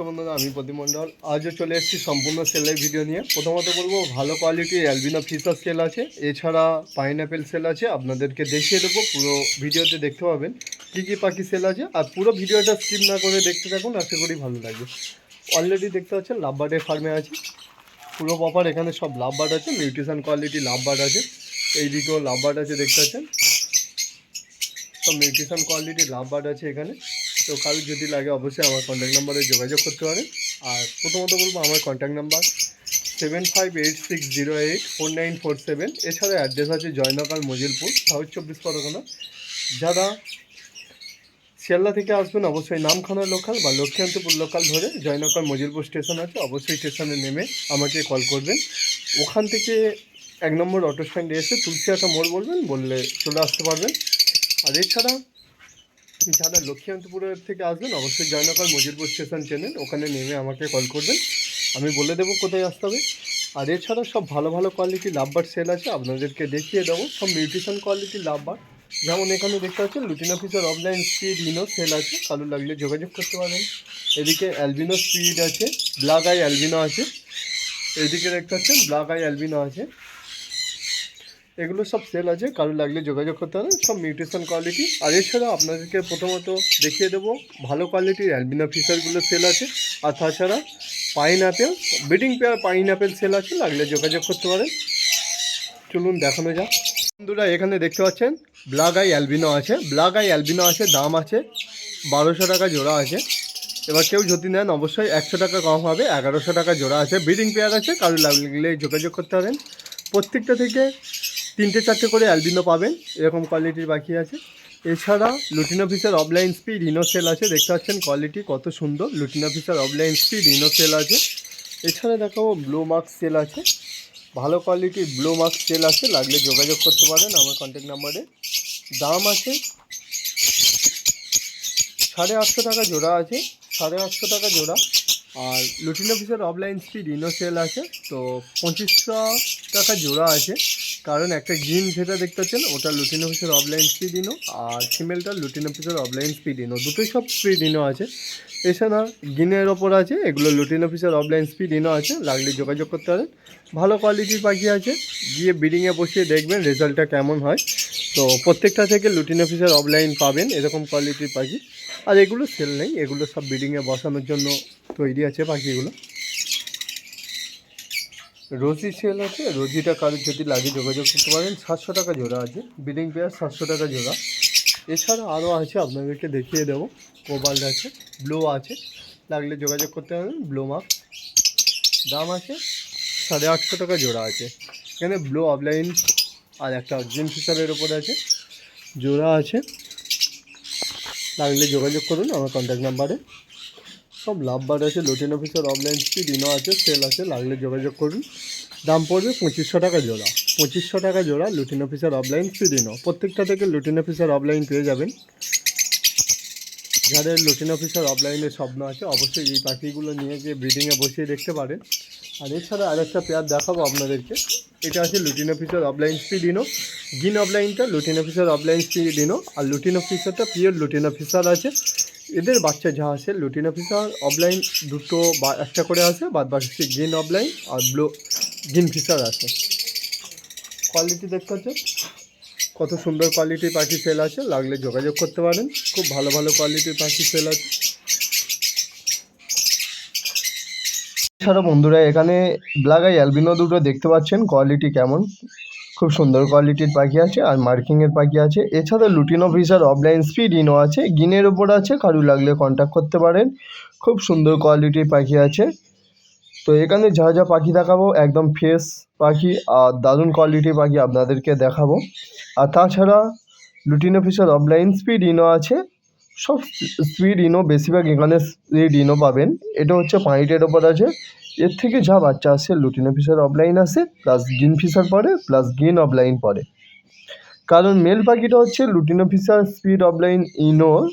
আমি প্রতিমণ্ডল আজও চলে এসেছি সম্পূর্ণ সেলের ভিডিও নিয়ে। প্রথমত বলব, ভালো কোয়ালিটির অ্যালবিনো ফিসার সেল আছে। এছাড়া পাইনঅ্যাপেল সেল আছে। আপনাদেরকে দেখিয়ে দেবো, পুরো ভিডিওতে দেখতে পাবেন কী কী পাখি সেল আছে। আর পুরো ভিডিওটা স্কিপ না করে দেখতে থাকুন, আশা করি ভালো লাগবে। অলরেডি দেখতে পাচ্ছেন লাভবার্ডের ফার্মে আছে। পুরো প্রপার এখানে সব লাভবার্ড আছে নিউট্রিশন কোয়ালিটি লাভবার্ড আছে। এই এইদিকেও লাভবার্ড আছে, দেখতে পাচ্ছেন। সব নিউট্রিশন কোয়ালিটি লাভবার্ড আছে এখানে। তো কারোর যদি লাগে অবশ্যই আমার কন্ট্যাক্ট নাম্বারে যোগাযোগ করতে পারেন। আর প্রথমত বলব আমার contact number seven five eight six zero eight four nine four seven এছাড়া অ্যাড্রেস আছে জয়নগর, মজিলপুর সাউথ চব্বিশ পরগনা। যারা শিয়ালদা থেকে আসবেন, অবশ্যই নামখানা লোকাল বা লক্ষ্মীকান্তপুর লোকাল ধরে জয়নগর, মজিলপুর স্টেশন আছে, অবশ্যই স্টেশনে নেমে আমাকে কল করবেন। ওখান থেকে এক নম্বর অটো স্ট্যান্ডে এসে তুলসিয়াটা মোড় বলবেন, বললে চলে আসতে পারবেন। আর এছাড়া যারা লক্ষ্মীকান্তপুরের থেকে আসবেন? অবশ্যই জয়নগর মজিরপুর স্টেশন চেনেন, ওখানে নেমে আমাকে কল করবেন। আমি বলে দেবো কোথায় আসতে হবে। আর এছাড়া সব ভালো ভালো কোয়ালিটি লাভবার সেল আছে, আপনাদেরকে দেখিয়ে দেবো। সব নিউট্রিশন কোয়ালিটি লাভবার। যেমন এখানে দেখতে পাচ্ছেন লুটিন অফিসের অফলাইন স্পিড ইনো সেল আছে। কালো লাগলে যোগাযোগ করতে পারেন। এদিকে অ্যালবিনো স্পিড আছে ব্ল্যাক আই অ্যালবিনো আছে। এদিকে দেখতে পাচ্ছেন ব্ল্যাক আই অ্যালবিনো আছে। এগুলো সব সেল আছে, কারও লাগলে যোগাযোগ করতে পারেন সব নিউট্রিশন কোয়ালিটি আর এছাড়া আপনাদেরকে প্রথমত দেখিয়ে দেবো, ভালো কোয়ালিটির অ্যালবিনা ফিশারগুলো সেল আছে, আর তাছাড়া pineapple breeding pair pineapple sale আছে, লাগলে যোগাযোগ করতে পারেন। চলুন দেখানো যাক। বন্ধুরা, এখানে দেখতে পাচ্ছেন ব্ল্যাক আই অ্যালবিনো আছে ব্ল্যাক আই অ্যালবিনো আছে, দাম আছে বারোশো টাকা জোড়া আছে। এবার কেউ যদি নেন, অবশ্যই একশো টাকা কম হবে, এগারোশো টাকা জোড়া আছে। ব্রিডিং পেয়ার আছে, কারও লাগলে যোগাযোগ করতে পারেন। প্রত্যেকটা থেকে তিনটে চারটে করে অ্যালবিনো পাবেন, এরকম কোয়ালিটির বাকি আছে। এছাড়া লুটিন অফিসের অফলাইন স্পিড ইনো সেল আছে, দেখতে পাচ্ছেন কোয়ালিটি কত সুন্দর। লুটিন অফিসের অফলাইন স্পিড ইনো সেল আছে। এছাড়া দেখাবো ব্লু মার্কস সেল আছে। ভালো কোয়ালিটির ব্লু মার্কস সেল আছে, লাগলে যোগাযোগ করতে পারেন আমার কন্ট্যাক্ট নাম্বারে দাম আছে সাড়ে আটশো টাকা জোড়া আছে, সাড়ে আটশো টাকা জোড়া। আর লুটিন অফিসের অফলাইন স্পিড ইনো সেল আছে, তো পঁচিশশো টাকা জোড়া আছে। কারণ একটা গ্রিন যেটা দেখতে পাচ্ছেন, ওটা লুটিন অফিসের অফলাইন স্পিড ইনো আর ফিমেলটা লুটিন অফিসের অফলাইন স্পিড ইনো দুটোই সব স্পিড ইনো আছে। এছাড়া গ্রিনের ওপর আছে, এগুলো লুটিন অফিসের অফলাইন স্পিড ইনো আছে, লাগলে যোগাযোগ করতে পারেন। ভালো কোয়ালিটির পাখি আছে, গিয়ে বিডিংয়ে বসিয়ে দেখবেন রেজাল্টটা কেমন হয়। তো প্রত্যেকটা থেকে লুটিন অফিসের অফলাইন পাবেন এরকম কোয়ালিটির পাখি। আর এগুলো সেল নেই, এগুলো সব বিডিংয়ে বসানোর জন্য তৈরি আছে পাখিগুলো। রোজি সেল আছে রোজিটা কারোর যদি লাগে যোগাযোগ করতে পারেন, সাতশো টাকা জোড়া আছে বিডিং পেয়ার সাতশো টাকা জোড়া। এছাড়া আরও আছে, আপনাদেরকে দেখিয়ে দেবো কোবাল্ড আছে ব্লো আছে, লাগলে যোগাযোগ করতে পারেন ব্লো মার্ক দাম আছে, সাড়ে আটশো টাকা জোড়া আছে। এখানে ব্লো অফলাইন আর একটা জিম ফিচারের ওপর আছে, জোড়া আছে। লাগলে যোগাযোগ করুন, আমার কন্ট্যাক্ট নাম্বারে সব লাভবার আছে লোটেন অফিসের অফলাইন স্পিড ইনো আছে সেল আছে, লাগলে যোগাযোগ করুন। দাম পড়বে পঁচিশশো টাকা জোড়া। পঁচিশশো টাকা জোড়া লুটিন অফিসের অফলাইন স্পিড ইনো। প্রত্যেকটা থেকে লুটিন অফিসের অফলাইন পেয়ে যাবেন। যাদের লুটিন অফিসের অফলাইনের স্বপ্ন আছে, অবশ্যই এই পাখিগুলো নিয়ে গিয়ে ব্রিডিংয়ে বসিয়ে দেখতে পারেন। আর এছাড়া আরেকটা পেয়ার দেখাবো আপনাদেরকে। এটা আছে লুটিন অফিসের অফলাইন ইনো। গিন অফলাইনটা লুটিন অফিসের অফলাইন ইনো। আর লুটিন অফিসারটা পিওর লুটিন অফিসার আছে। এদের বাচ্চা যা আছে লুটিন অফিসার অফলাইন দুটো বা, একটা করে আছে, বাদ বাকি গ্রিন অফলাইন আর ব্লু গ্রিন ফিসার আছে। কোয়ালিটি দেখতে হচ্ছে কত সুন্দর কোয়ালিটির পাখি সেল আছে, লাগলে যোগাযোগ করতে পারেন। খুব ভালো ভালো কোয়ালিটির পাখি সেল আছে। এছাড়া বন্ধুরা, এখানে ব্লাগাই অ্যালবিনো দুটো দেখতে পাচ্ছেন কোয়ালিটি কেমন? খুব সুন্দর কোয়ালিটির পাখি আছে, আর মার্কিংয়ের পাখি আছে। এছাড়া lutino fischer opaline split ino আছে, গিনের ওপর আছে, কারু লাগলে কন্ট্যাক্ট করতে পারেন। খুব সুন্দর কোয়ালিটির পাখি আছে। তো এখানে যা যা পাখি দেখাবো, একদম ফ্রেশ পাখি, আর দারুণ কোয়ালিটির পাখি আপনাদেরকে দেখাবো। আর তাছাড়া lutino fischer opaline split ino আছে, সব স্পিড ইনো বেশিরভাগ এখানে স্পিড ইনো পাবেন। এটা হচ্ছে পাইটের ওপর আছে। এর থেকে যা বাচ্চা আসে লুটিন অফিসার অফলাইন আসে প্লাস গ্রিন ফিশার পড়ে প্লাস গ্রিন অফলাইন পড়ে। কারণ মেল পাখিটা হচ্ছে লুটিন অফিসার স্পিড অফলাইন ইনোর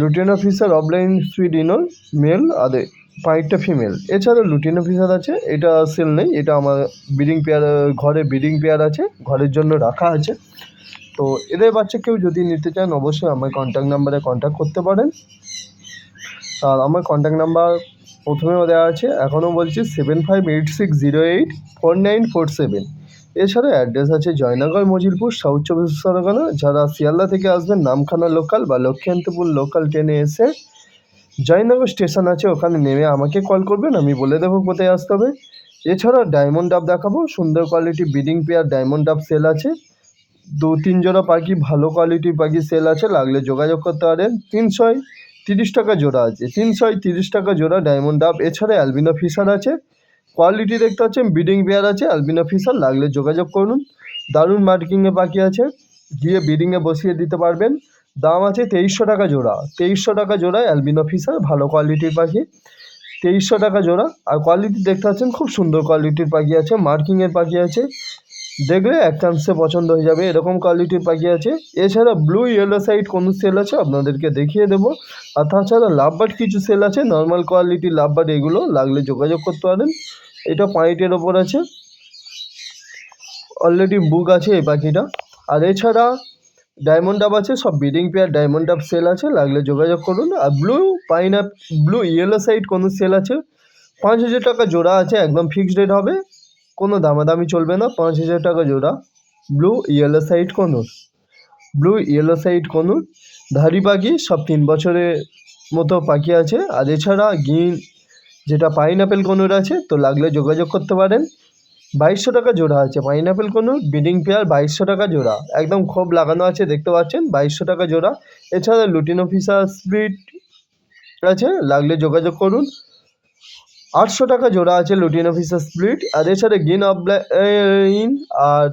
লুটিন অফিসার অফলাইন স্পিড ইনোর মেল আর পাইটটা ফিমেল এছাড়া লুটিন অফিসার আছে, এটা সেল নেই, এটা আমার ব্রিডিং পেয়ার ঘরে ব্রিডিং পেয়ার আছে, ঘরের জন্য রাখা আছে। তো এদের বাচ্চা কেউ যদি নিতে চান, অবশ্যই আমার কন্ট্যাক্ট নাম্বারে কন্ট্যাক্ট করতে পারেন। আর আমার কন্ট্যাক্ট নাম্বার প্রথমেও দেওয়া আছে এখনও বলছি seven five eight six zero eight four nine four seven এছাড়া অ্যাড্রেস আছে জয়নগর, মজিলপুর, সাউথ চব্বিশ পরগনা। যারা শিয়ালদা থেকে আসবেন, নামখানা লোকাল বা লক্ষ্মীকান্তপুর লোকাল ট্রেনে এসে জয়নগর স্টেশন আছে, ওখানে নেমে আমাকে কল করবেন, আমি বলে দেবো কোথায় আসতে হবে। এছাড়া ডায়মন্ড ডাব দেখাবো, সুন্দর quality breeding pair diamond dove sale আছে। দু তিন জোড়া পাখি, ভালো কোয়ালিটির পাখি সেল আছে, লাগলে যোগাযোগ করতে পারেন। তিনশোয় তিরিশ টাকা জোড়া আছে। তিনশোয় তিরিশ টাকা জোড়া ডায়মন্ড ডাব এছাড়া অ্যালবিনো ফিশার আছে। কোয়ালিটি দেখতে পাচ্ছেন বিডিং পেয়ার আছে অ্যালবিনো ফিশার লাগলে যোগাযোগ করুন। দারুণ মার্কিংয়ে পাখি আছে, গিয়ে বিডিংয়ে বসিয়ে দিতে পারবেন। দাম আছে তেইশশো টাকা জোড়া। তেইশশো টাকা জোড়া অ্যালবিনো ফিশার ভালো কোয়ালিটির পাখি। তেইশশো টাকা জোড়া। আর কোয়ালিটি দেখতে পাচ্ছেন, খুব সুন্দর কোয়ালিটির পাখি আছে মার্কিংয়ের পাখি আছে। দেখলে একাংশে পছন্দ হয়ে যাবে। এরকম কোয়ালিটির পাখি আছে। এছাড়া blue yellow side conure sale আছে আপনাদেরকে দেখিয়ে দেবো। আর তাছাড়া লাভবার্ড কিছু সেল আছে। নর্মাল কোয়ালিটির লাভবার্ড এগুলো লাগলে যোগাযোগ করতে পারেন। এটা পাইটের ওপর আছে। অলরেডি বুক আছে এই পাখিটা। আর এছাড়া ডায়মন্ড ডাব আছে, সব breeding pair diamond dove sale আছে, লাগলে যোগাযোগ করুন। আর blue pine blue yellow side conure sale আছে। পাঁচ হাজার টাকা জোড়া আছে, একদম ফিক্সড রেট হবে। কোনো দামাদামি চলবে না, পাঁচ হাজার টাকা জোড়া। Blue yellow side conure blue yellow side conure ধারি পাখি সব তিন বছরের মতো পাখি আছে। আর এছাড়া গিন যেটা পাইনঅ্যাপেল কনুর আছে, তো লাগলে যোগাযোগ করতে পারেন। বাইশশো টাকা জোড়া আছে পাইনঅ্যাপেল কনুর বিডিং পেয়ার বাইশশো টাকা জোড়া। একদম খোপ লাগানো আছে, দেখতে পাচ্ছেন, বাইশশো টাকা জোড়া। এছাড়া লুটিন অফিসার স্প্লিট আছে, লাগলে যোগাযোগ করুন। আটশো টাকা জোড়া আছে লুটিন অফিসার স্প্লিট আর এছাড়া গিন অফলাইন আর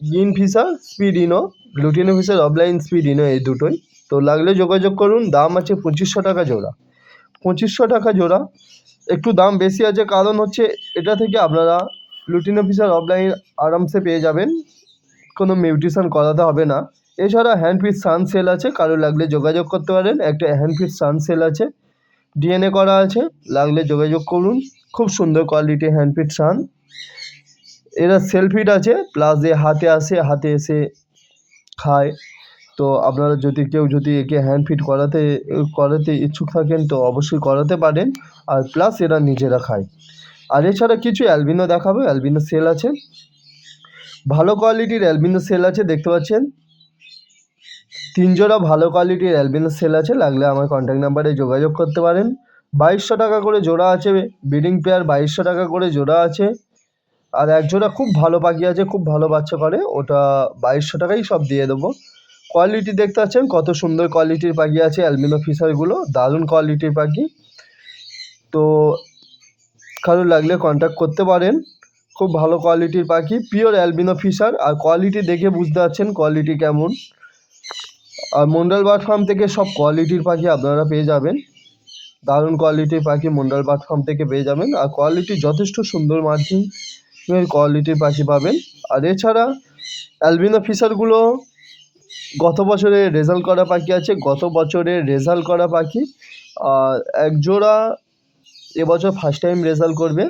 green fischer split ino lutino opaline split ino এই দুটোই। তো লাগলে যোগাযোগ করুন, দাম আছে পঁচিশশো টাকা জোড়া। পঁচিশশো টাকা জোড়া। একটু দাম বেশি আছে, কারণ হচ্ছে এটা থেকে আপনারা লুটিন অফিসার অফলাইন আরামসে পেয়ে যাবেন। কোনো মিউটিশন করাতে হবে না। এছাড়া হ্যান্ড পিস সান সেল আছে, কারও লাগলে যোগাযোগ করতে পারেন। একটা হ্যান্ড পিস সান সেল আছে। ডিএনএ করা আছে, লাগলে যোগাযোগ করুন। খুব সুন্দর কোয়ালিটি হ্যান্ডপিট সান। এরা সেলফিট আছে প্লাস যে হাতে আসে, হাতে এসে খায়। তো আপনারা যদি কেউ যদি একে হ্যান্ড ফিট করাতে করাতে ইচ্ছুক থাকেন, তো অবশ্যই করাতে পারেন। আর প্লাস এরা নিজেরা খায়। আর এছাড়া কিছু অ্যালবিনো দেখাবো। অ্যালবিনো সেল আছে। ভালো কোয়ালিটির অ্যালবিনো সেল আছে, দেখতে পাচ্ছেন। তিন জোড়া ভালো কোয়ালিটির অ্যালবিনো সেল আছে, লাগলে আমার কন্ট্যাক্ট নাম্বারে যোগাযোগ করতে পারেন। বাইশশো টাকা করে জোড়া আছে বিডিং পেয়ার বাইশশো টাকা করে জোড়া আছে। আর এক জোড়া খুব ভালো পাখি আছে, খুব ভালো বাচ্চা করে, ওটা বাইশশো টাকাই সব দিয়ে দেবো। কোয়ালিটি দেখতে পাচ্ছেন, কত সুন্দর কোয়ালিটির পাখি আছে অ্যালবিনো ফিশারগুলো দারুণ কোয়ালিটির পাখি। তো কারও লাগলে কন্ট্যাক্ট করতে পারেন, খুব ভালো কোয়ালিটির পাখি পিওর অ্যালবিনো ফিশার আর কোয়ালিটি দেখে বুঝতে পারছেন কোয়ালিটি কেমন। আর মন্ডল বার্ড ফার্ম থেকে সব কোয়ালিটির পাখি আপনারা পেয়ে যাবেন। দারুণ কোয়ালিটির পাখি মন্ডল বার্ড ফার্ম থেকে পেয়ে যাবেন। আর কোয়ালিটি যথেষ্ট সুন্দর মার্জিন কোয়ালিটির পাখি পাবেন। আর এছাড়া অ্যালবিনো ফিশারগুলো গত বছরে রেজাল্ট করা পাখি আছে, গত বছরে রেজাল্ট করা পাখি। আর এক জোড়া এবছর ফার্স্ট টাইম রেজাল্ট করবে।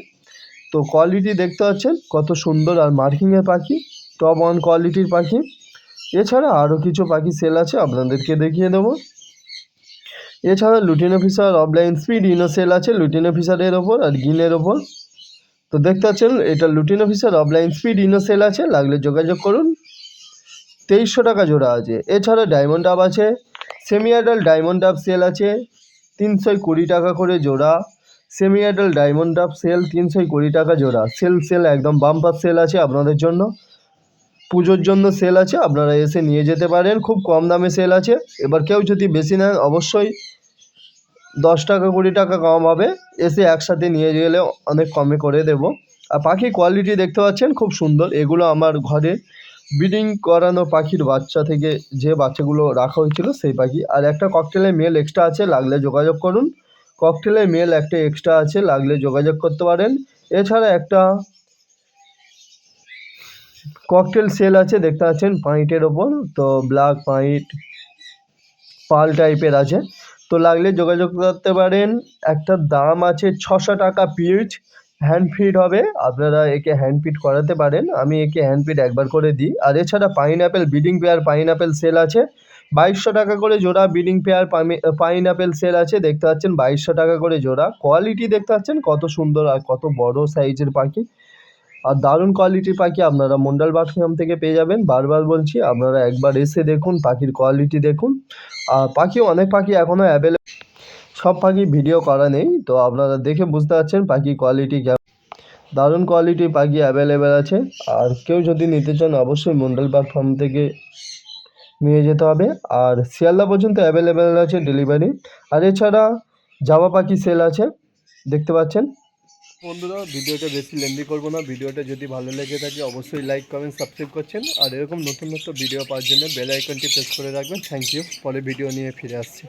তো কোয়ালিটি দেখতে পাচ্ছেন কত সুন্দর আর মার্কিংয়ের পাখি। টপ ওয়ান কোয়ালিটির পাখি। এছাড়া আরও কিছু পাখি সেল আছে, আপনাদেরকে দেখিয়ে দেবো। এছাড়া lutino fischer opaline split ino sale আছে লুটিন অফিসারের ওপর আর গিনের ওপর। তো দেখতে পাচ্ছেন, এটা lutino fischer opaline split ino sale আছে, লাগলে যোগাযোগ করুন। তেইশশো টাকা জোড়া আছে। এছাড়া ডায়মন্ড ডাব আছে semi adult diamond dove sale আছে তিনশো কুড়ি টাকা করে জোড়া। Semi adult diamond dove sale তিনশো কুড়ি টাকা জোড়া। সেল সেল একদম বাম্পার সেল আছে আপনাদের জন্য। পুজোর জন্য সেল আছে, আপনারা এসে নিয়ে যেতে পারেন, খুব কম দামে সেল আছে। এবার কেউ যদি বেশি নেন, অবশ্যই দশ টাকা, কুড়ি টাকা কম হবে, এসে একসাথে নিয়ে গেলে অনেক কমে করে দেবো। আর পাখির কোয়ালিটি দেখতে পাচ্ছেন, খুব সুন্দর। এগুলো আমার ঘরে ব্রিডিং করানো পাখির বাচ্চা থেকে যে বাচ্চাগুলো রাখা হয়েছিল, সেই পাখি। আর একটা ককটেলের মেল এক্সট্রা আছে, লাগলে যোগাযোগ করুন। ককটেলের মেল একটা এক্সট্রা আছে, লাগলে যোগাযোগ করতে পারেন। এছাড়া একটা ককটেল সেল আছে, দেখতে পাচ্ছেন পাইটের ওপর। তো ব্ল্যাক পাইট পাল টাইপের আছে। তো লাগলে যোগাযোগ করতে পারেন। একটা দাম আছে ছশো টাকা পিস হ্যান্ড ফিড হবে। আপনারা একে হ্যান্ড ফিড করাতে পারেন। আমি একে হ্যান্ড ফিড একবার করে দিই। আর এছাড়া pineapple breeding pair pineapple sale আছে। বাইশশো টাকা করে জোড়া breeding pair pineapple sale আছে। দেখতে পাচ্ছেন, বাইশশো টাকা করে জোড়া। কোয়ালিটি দেখতে পাচ্ছেন, কত সুন্দর আর কত বড় সাইজের পাখি। আর দারুণ কোয়ালিটির পাখি আপনারা মন্ডল বার্ড ফার্ম থেকে পেয়ে যাবেন। বারবার বলছি, আপনারা একবার এসে দেখুন, পাখির কোয়ালিটি দেখুন। আর পাখি, অনেক পাখি এখনও অ্যাভেলেবল সব পাখি ভিডিও করা নেই, তো আপনারা দেখে বুঝতে পারছেন পাখি কোয়ালিটি কেমন। দারুণ কোয়ালিটির পাখি অ্যাভেলেবেল আছে। আর কেউ যদি নিতে চান, অবশ্যই মন্ডল বার্ড ফার্ম থেকে নিয়ে যেতে হবে। আর শিয়ালদা পর্যন্ত অ্যাভেলেবেল আছে ডেলিভারি আর এছাড়া জামা পাখি সেল আছে, দেখতে পাচ্ছেন। বন্ধুরা, ভিডিওটা বেশি লেন্দি করব না। ভিডিওটা যদি ভালো লেগে থাকে, অবশ্যই লাইক কমেন্ট সাবস্ক্রাইব করছেন। আর এরকম নতুন নতুন ভিডিও পাওয়ার জন্য বেল আইকনটি প্রেস করে রাখবেন। থ্যাংক ইউ পরে ভিডিও নিয়ে ফিরে আসছি।